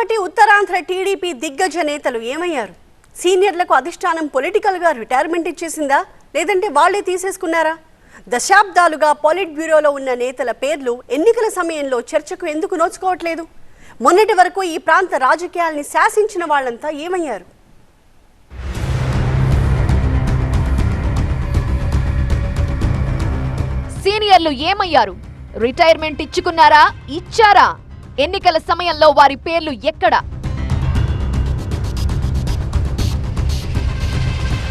అప్పటి ఉత్తరాంధ్ర టీడీపీ దిగ్గజ నేతలు ఏమయ్యారు? సీనియర్లకు అధిష్టానం పొలిటికల్గా రిటైర్మెంట్ ఇచ్చేసిందా? లేదంటే వాళ్ళే తీసేసుకున్నారా? దశాబ్దాలుగా పాలిట్ బ్యూరోలో ఉన్న నేతల పేర్లు ఎన్నికల సమయంలో చర్చకు ఎందుకు నోచుకోవట్లేదు? మొన్నటి వరకు ఈ ప్రాంత రాజకీయాల్ని శాసించిన వాళ్ళంతా ఏమయ్యారు? సీనియర్లు ఏమయ్యారు? రిటైర్మెంట్ ఇచ్చుకున్నారా? ఇచ్చారా? ఎన్నికల సమయంలో వారి పేర్లు ఎక్కడ?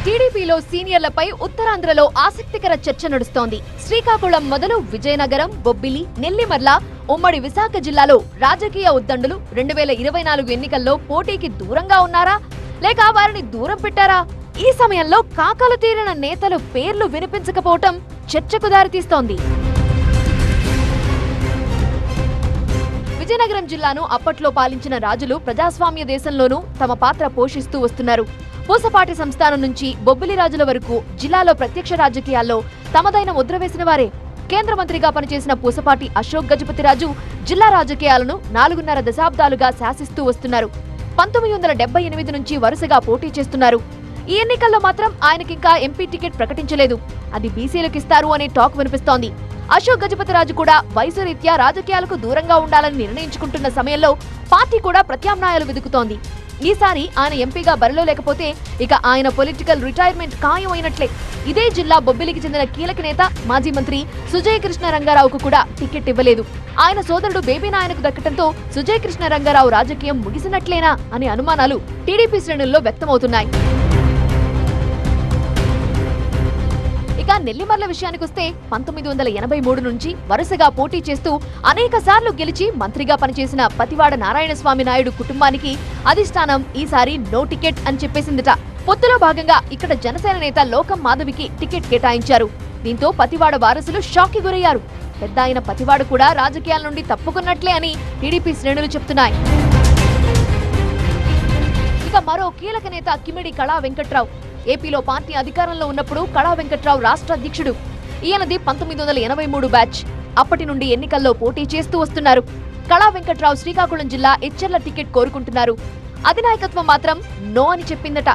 టీడీపీలో సీనియర్లపై ఉత్తరాంధ్రలో ఆసక్తికర చర్చ నడుస్తోంది. శ్రీకాకుళం మొదలు విజయనగరం బొబ్బిలి నెల్లిమర్ల ఉమ్మడి విశాఖ జిల్లాలో రాజకీయ ఉద్దండులు రెండు వేల ఇరవై నాలుగు ఎన్నికల్లో పోటీకి దూరంగా ఉన్నారా? లేక వారిని దూరం పెట్టారా? ఈ సమయంలో కాకలు తీరిన నేతలు పేర్లు వినిపించకపోవటం చర్చకు దారితీస్తోంది. విజయనగరం జిల్లాను అప్పట్లో పాలించిన రాజులు ప్రజాస్వామ్య దేశంలోనూ తమ పాత్ర పోషిస్తూ వస్తున్నారు. పూసపాటి సంస్థానం నుంచి బొబ్బిలి రాజుల వరకు జిల్లాలో ప్రత్యక్ష రాజకీయాల్లో తమదైన ముద్ర వేసిన వారే. కేంద్ర మంత్రిగా పనిచేసిన పూసపాటి అశోక్ గజపతిరాజు జిల్లా రాజకీయాలను నాలుగున్నర దశాబ్దాలుగా శాసిస్తూ వస్తున్నారు. పంతొమ్మిది వందల డెబ్బై ఎనిమిది నుంచి వరుసగా పోటీ చేస్తున్నారు. ఈ ఎన్నికల్లో మాత్రం ఆయనకింకా ఎంపీ టికెట్ ప్రకటించలేదు. అది బీసీలకు ఇస్తారు అనే టాక్ వినిపిస్తోంది. అశోక్ గజపతిరాజు కూడా వయసు రీత్యా రాజకీయాలకు దూరంగా ఉండాలని నిర్ణయించుకుంటున్న సమయంలో పార్టీ కూడా ప్రత్యామ్నాయాలు వెతుకుతోంది. ఈసారి ఆయన ఎంపీగా బరిలో లేకపోతే ఇక ఆయన పొలిటికల్ రిటైర్మెంట్ ఖాయం అయినట్లే ఇదే జిల్లా బొబ్బిలికి చెందిన కీలక నేత మాజీ మంత్రి సుజయ్ కృష్ణ రంగారావుకు కూడా టికెట్ ఇవ్వలేదు. ఆయన సోదరుడు బేబీ నాయనకు దక్కడంతో సుజయ్ కృష్ణ రంగారావు రాజకీయం ముగిసినట్లేనా అనే అనుమానాలు టీడీపీ శ్రేణుల్లో వ్యక్తమవుతున్నాయి. నెల్లిమర్ల విషయానికొస్తే పంతొమ్మిది వందల ఎనభై మూడు నుంచి వరుసగా పోటీ చేస్తూ అనేక సార్లు గెలిచి మంత్రిగా పనిచేసిన పతివాడ నారాయణస్వామి నాయుడు కుటుంబానికి అధిష్టానం ఈసారి నో టికెట్ అని చెప్పేసిందిట. పొత్తులో భాగంగా ఇక్కడ జనసేన నేత లోకం మాధవికి టికెట్ కేటాయించారు. దీంతో పతివాడ వారసులు షాక్కి గురయ్యారు. పెద్ద ఆయన పతివాడు కూడా రాజకీయాల నుండి తప్పుకున్నట్లే అని టీడీపీ శ్రేణులు చెప్తున్నాయి. ఇక మరో కీలక నేత కిమిడి కళా వెంకట్రావు. ఏపీలో పార్టీ అధికారంలో ఉన్నప్పుడు కళా వెంకట్రావు రాష్ట్ర అధ్యక్షుడు. ఈయనది పంతొమ్మిది వందల ఎనభై మూడు బ్యాచ్. అప్పటి నుండి ఎన్నికల్లో పోటీ చేస్తూ వస్తున్నారు. కళా వెంకట్రావు శ్రీకాకుళం జిల్లా ఎచ్చెర్ల టికెట్ కోరుకుంటున్నారు. అధినాయకత్వం మాత్రం నో అని చెప్పిందట.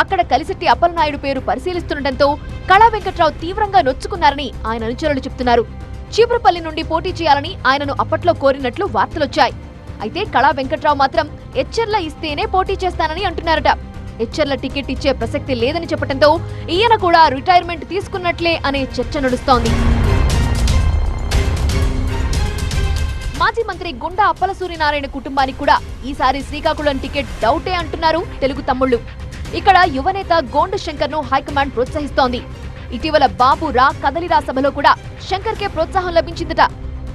అక్కడ కలిసెట్టి అప్పలనాయుడు పేరు పరిశీలిస్తుండటంతో కళా వెంకట్రావు తీవ్రంగా నొచ్చుకున్నారని ఆయన అనుచరులు చెప్తున్నారు. చీపురుపల్లి నుండి పోటీ చేయాలని ఆయనను అప్పట్లో కోరినట్లు వార్తలొచ్చాయి. అయితే కళా వెంకట్రావు మాత్రం ఎచ్చర్ల ఇస్తేనే పోటీ చేస్తానని అంటున్నారట. హెచ్చర్ల టికెట్ ఇచ్చే ప్రసక్తి లేదని చెప్పడంతో ఈయన కూడా రిటైర్మెంట్ తీసుకున్నట్లే అనే చర్చ నడుస్తోంది. మాజీ మంత్రి గుండా అప్పల సూర్యనారాయణ కుటుంబానికి కూడా ఈసారి శ్రీకాకుళం టికెట్ డౌటే అంటున్నారు తెలుగు తమ్ముళ్ళు ఇక్కడ యువనేత గోండు శంకర్ను హైకమాండ్ ప్రోత్సహిస్తోంది. ఇటీవల బాబు రా కదలిరా సభలో కూడా శంకర్ కే ప్రోత్సాహం లభించిందట.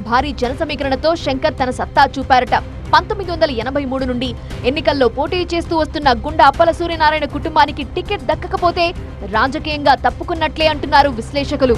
భారీ జన సమీకరణతో శంకర్ తన సత్తా చూపారట. పంతొమ్మిది వందల ఎనభై మూడు నుండి ఎన్నికల్లో పోటీ చేస్తూ వస్తున్న గుండా అప్పల సూర్యనారాయణ కుటుంబానికి టికెట్ దక్కకపోతే రాజకీయంగా తప్పుకున్నట్లే అంటున్నారు విశ్లేషకులు.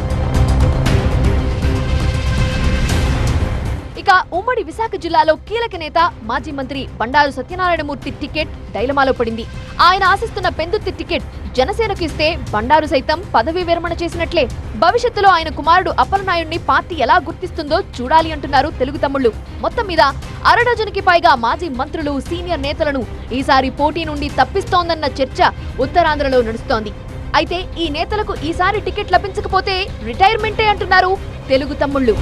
ఇక ఉమ్మడి విశాఖ జిల్లాలో కీలక నేత మాజీ మంత్రి బండారు సత్యనారాయణమూర్తి టికెట్ డైలమాలో పడింది. ఆయన ఆశిస్తున్న పెందుర్తి టికెట్ జనసేనకు ఇస్తే బండారు సైతం పదవీ విరమణ చేసినట్లే. భవిష్యత్తులో ఆయన కుమారుడు అప్పలనాయుడిని పార్టీ ఎలా గుర్తిస్తుందో చూడాలి అంటున్నారు తెలుగు తమ్ముళ్ళు మొత్తం మీద అరడజనుకి పైగా మాజీ మంత్రులు సీనియర్ నేతలను ఈసారి పోటీ నుండి తప్పిస్తోందన్న చర్చ ఉత్తరాంధ్రలో నడుస్తోంది. అయితే ఈ నేతలకు ఈసారి టికెట్ లభించకపోతే రిటైర్మెంటే అంటున్నారు తెలుగు తమ్ముళ్ళు.